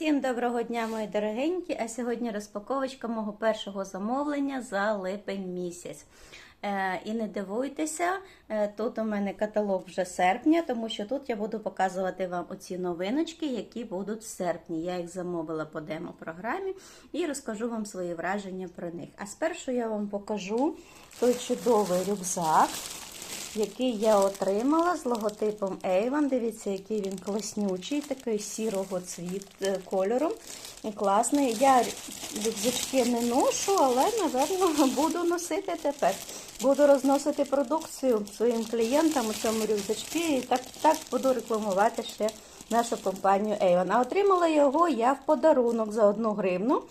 Всім доброго дня, мої дорогенькі! А сьогодні розпаковочка мого першого замовлення за липень місяць. Е, і не дивуйтеся, е, тут у мене каталог вже серпня, тому що тут я буду показувати вам оці новиночки, які будуть в серпні. Я їх замовила по демо-програмі і розкажу вам свої враження про них. А спершу я вам покажу той чудовий рюкзак який я отримала з логотипом Avon. Дивіться, який він класнючий, такий сірого цвіт е, кольору. І класний. Я рюкзачки не ношу, але, напевно, буду носити тепер. Буду розносити продукцію своїм клієнтам у цьому рюкзачки і так, так буду рекламувати ще нашу компанію Avon. А отримала його я в подарунок за одну гривну.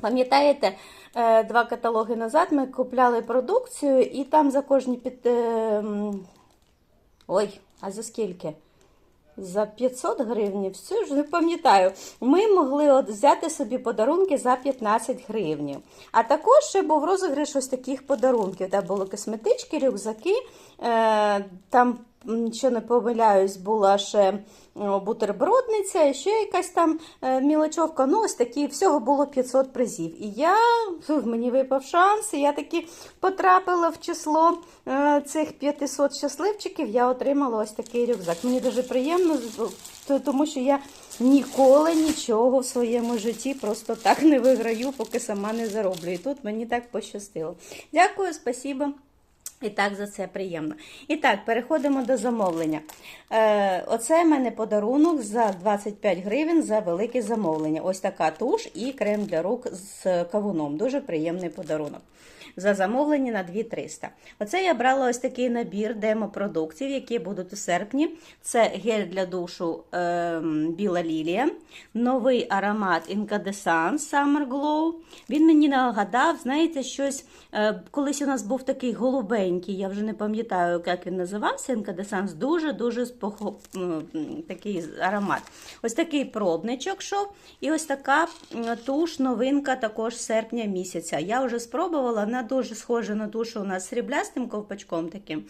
Пам'ятаєте, два каталоги назад ми купляли продукцію, і там за кожні під. е, Ой, а за скільки? За 500 гривень, все ж не пам'ятаю. Ми могли от взяти собі подарунки за 15 гривень. А також ще був розіграш ось таких подарунків. Там були косметички, рюкзаки. Е, Там, що не помиляюсь, була ще бутербродниця, і ще якась там е, мілочовка. Ну, ось такі, всього було 500 призів. І я, мені випав шанс, і я таки потрапила в число е, цих 500 щасливчиків, я отримала ось такий рюкзак. Мені дуже приємно, тому що я ніколи нічого в своєму житті просто так не виграю, поки сама не зароблю. І тут мені так пощастило. Дякую, спасибо. І так, за це приємно. І так, переходимо до замовлення. Е, Оце в мене подарунок за 25 гривень за велике замовлення. Ось така туш і крем для рук з кавуном. Дуже приємний подарунок. За замовлення на 2300. Оце я брала ось такий набір демо-продуктів, які будуть у серпні. Це гель для душу е, Біла Лілія, новий аромат Incandescence Summer Glow. Він мені нагадав, знаєте, щось. Е, колись у нас був такий голубенький, я вже не пам'ятаю, як він називався. Incandescence, дуже-дуже спохо... такий аромат. Ось такий пробничок шов. І ось така туш, новинка також серпня місяця. Я вже спробувала, вона дуже схожа на ту, що у нас з сріблястим ковпачком таким,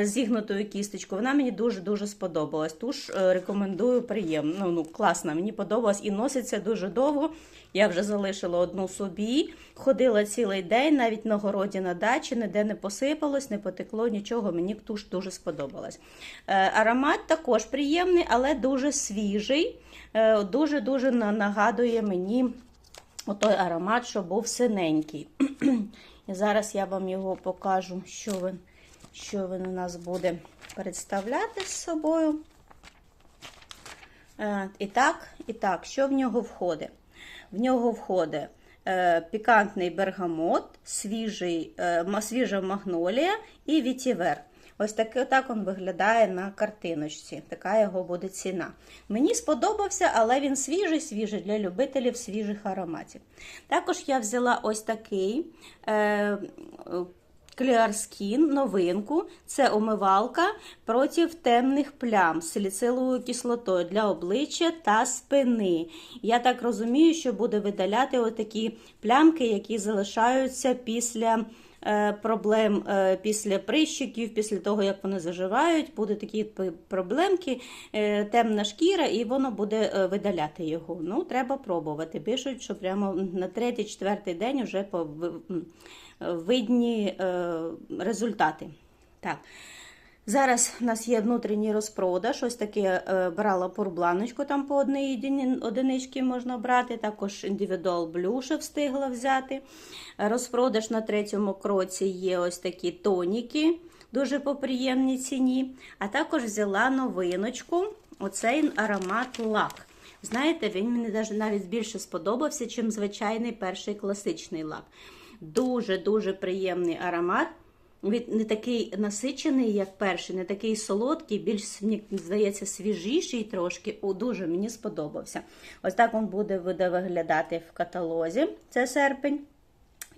зігнутою кісточкою. Вона мені дуже-дуже сподобалась. Туш рекомендую приємно. Ну, ну, класна, мені подобалась і носиться дуже довго. Я вже залишила одну собі, ходила цілий день, навіть на городі на дачі, ніде не посипалось, не потекло, нічого. Мені туш дуже сподобалась. Аромат також приємний, але дуже свіжий, дуже-дуже нагадує мені той аромат, що був синенький. І зараз я вам його покажу, що він, що він у нас буде представляти з собою. І так, і так, що в нього входить? В нього входить е, пікантний бергамот, свіжий, е, свіжа магнолія і вітівер. Ось так, так він виглядає на картиночці. Така його буде ціна. Мені сподобався, але він свіжий-свіжий для любителів свіжих ароматів. Також я взяла ось такий. Е, Clear Skin, новинку, це омивалка проти темних плям з саліциловою кислотою для обличчя та спини. Я так розумію, що буде видаляти отакі плямки, які залишаються після проблем, е, після прищиків, після того, як вони заживають, будуть такі проблемки, е, темна шкіра, і воно буде видаляти його. Ну, Треба пробувати. Пишуть, що прямо на третій-четвертий день вже видні е, результати. Так. Зараз у нас є внутрішній розпродаж. Ось таке е, брала порбланочку, там по одній одиничці можна брати. Також індивідуал блюше встигла взяти. Розпродаж на третьому кроці є ось такі тоніки, дуже по приємній ціні. А також взяла новиночку, оцей аромат лак. Знаєте, він мені навіть більше сподобався, ніж звичайний перший класичний лак. Дуже-дуже приємний аромат. Він не такий насичений, як перший, не такий солодкий, більш, мені здається, свіжіший трошки. О, Дуже мені сподобався. Ось так він буде, виглядати в каталозі. Це серпень.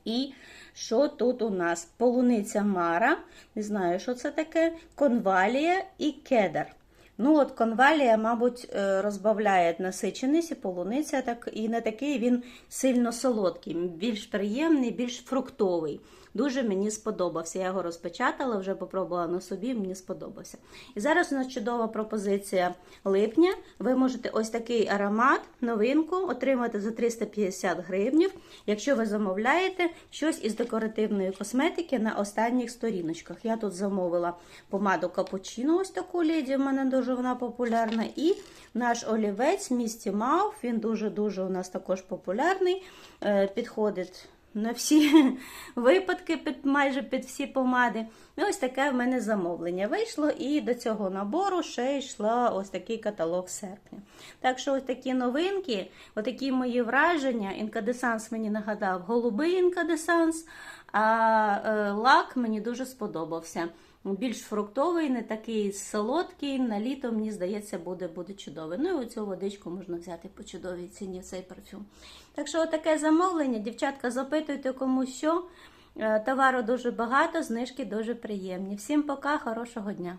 І що тут у нас? Полуниця Мара, не знаю, що це таке, конвалія і кедар. Ну, от конвалія, мабуть, е, розбавляє насиченість і полуниця, так, і не такий він сильно солодкий, більш приємний, більш фруктовий. дуже мені сподобався. Я його розпечатала, вже попробувала на собі, мені сподобався. І зараз у нас чудова пропозиція липня. Ви можете ось такий аромат, новинку отримати за 350 гривнів, якщо ви замовляєте щось із декоративної косметики на останніх сторіночках. Я тут замовила помаду капучино, ось таку леді, в мене дуже вона популярна. І наш олівець Місті Мауф, він дуже-дуже у нас також популярний, е, підходить на всі випадки, під, майже під всі помади. І ось таке в мене замовлення вийшло, і до цього набору ще йшла ось такий каталог серпня. Так що ось такі новинки, отакі мої враження. Інкадесанс мені нагадав голубий інкадесанс, а е, лак мені дуже сподобався. Більш фруктовий, не такий солодкий. На літо, мені здається, буде, буде чудовий. Ну і оцю водичку можна взяти по чудовій ціні цей парфюм. Так що, таке замовлення. Дівчатка, запитуйте кому що. Е, Товару дуже багато, знижки дуже приємні. Всім пока, хорошого дня!